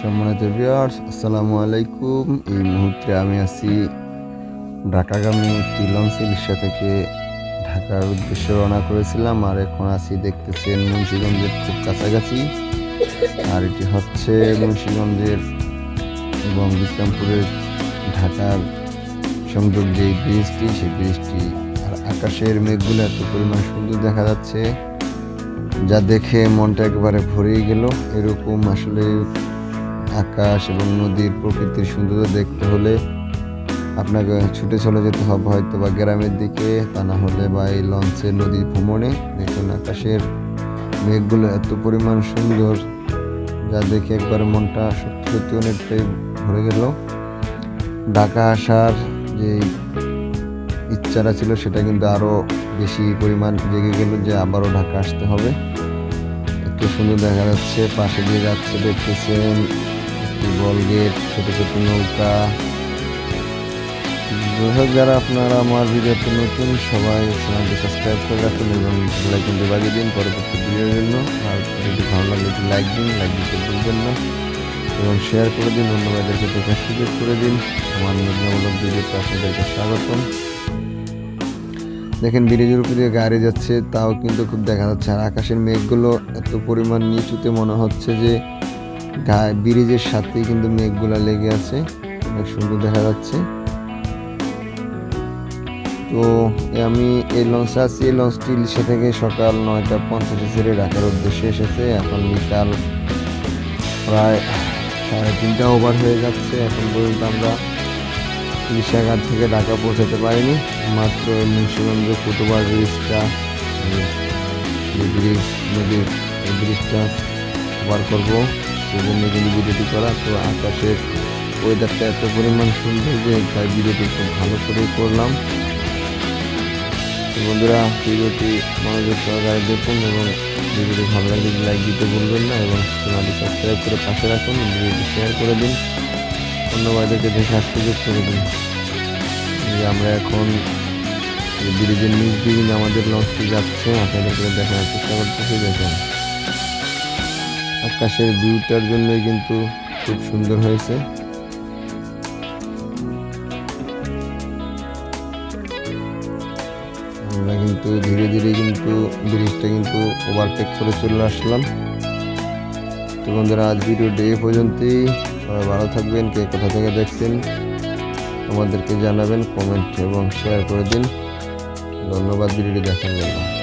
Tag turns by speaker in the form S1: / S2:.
S1: সম্মানিত ভিউয়ার্স আসসালামু আলাইকুম। এই মুহূর্তে আমি আছি ঢাকাগামী একটি লঞ্চ রিক্সা থেকে ঢাকার উদ্দেশ্যে রওনা করেছিলাম, আর এখন আছি দেখতেছেন মুন্সিগঞ্জের খুব কাছাকাছি। আর এটি হচ্ছে মুন্সিগঞ্জের এবং বিক্রমপুরের ঢাকার সংযোগ যে ব্রিজটি সেই ব্রিজটি আর আকাশের মেঘগুলো এত পরিমাণ সুন্দর দেখা যাচ্ছে, যা দেখে মনটা একেবারে ভরেই গেল। এরকম আসলে আকাশ এবং নদীর প্রকৃতির সৌন্দর্য দেখতে হলে আপনাকে ছুটে চলে যেতে হবে। হয়তো বা গ্রামের দিকে, তা না হলে বা এই লঞ্চে, নদী ভ্রমণে। দেখুন আকাশের মেঘগুলো এত পরিমাণ সুন্দর যা দেখে একবার মনটা সত্যি অনেকটাই ভরে গেল। ঢাকা আসার যে ইচ্ছাটা ছিল, সেটা কিন্তু আরও বেশি পরিমাণ জেগে গেল যে আবারও ঢাকা আসতে হবে। এত সুন্দর দেখা যাচ্ছে, পাশে দিয়ে যাচ্ছে, দেখতেছেন বল গেট ছোট ছোট নৌকা। দর্শক যারা আপনারা আমার ভিডিওতে নতুন, সবাই চ্যানেলটি সাবস্ক্রাইব করে রাখুন এবং লাইকনটি বাজিয়ে দিন পরবর্তী ভিডিওর জন্য। আর যদি ভালো লাগলে একটু লাইক দিন, লাইক দিতে ভুলবেন না। এবং শেয়ার করে দিন অন্যবাদেরকে দেখার সুযোগ করে দিন। আমার নতুনমূলক ভিডিওতে আপনাদেরকে স্বাগতম। দেখেন ব্রিজের উপর দিয়ে গাড়ি যাচ্ছে, তাও কিন্তু খুব দেখা যাচ্ছে। আর আকাশের মেঘগুলো এত পরিমাণ নিচুতে মনে হচ্ছে যে ব্রিজের সাথেই কিন্তু মেঘগুলো লেগে আছে, অনেক সুন্দর দেখা যাচ্ছে। তো আমি এই লঞ্চে আছি, এই লঞ্চটি ইলিশা থেকে সকাল নয়টা পঞ্চাশে ছেড়ে ঢাকার উদ্দেশ্যে এসেছে। এখন বিকাল প্রায় সাড়ে তিনটা ওভার হয়ে যাচ্ছে। এখন পর্যন্ত আমরা ইলিশাঘাট থেকে ঢাকা পৌঁছাতে পারিনি। মাত্র মুন্সিগঞ্জ ফুটওভার ব্রিজটা ব্রিজ, নদীর ব্রিজটা ওভার করব। সেজন্য কিন্তু ভিডিওটি করা, তো আকাশের ওয়েদারটা এত পরিমাণ সুন্দর যে তাই ভিডিওটি খুব ভালো করে করলাম। বন্ধুরা, ভিডিওটি মনোযোগ সহকারে দেখুন এবং ভিডিওটি ভালো লাগলে লাইক দিতে ভুলবেন না এবং চ্যানেলটি সাবস্ক্রাইব করে পাশে রাখুন, ভিডিওটি শেয়ার করে দিন। অন্যবাদেরকে দেখার সুযোগ করে দিন। যে আমরা এখন ব্রিজের নিচ দিয়ে আমাদের লঞ্চটি যাচ্ছে, আপনাদেরকে দেখানোর চেষ্টা করতেছি, দেখেন। আকাশের ভিউটার জন্যই কিন্তু খুব সুন্দর হয়েছে। আমরা কিন্তু ধীরে ধীরে কিন্তু ব্রিজটা কিন্তু ওভারটেক করে চলে আসলাম। তো বন্ধুরা, আজ ভিডিওটি এই পর্যন্তই। সবাই ভালো থাকবেন, কে কোথা থেকে দেখছেন আমাদেরকে জানাবেন কমেন্ট এবং শেয়ার করে দিন। ধন্যবাদ, ভিডিওটি দেখার জন্য।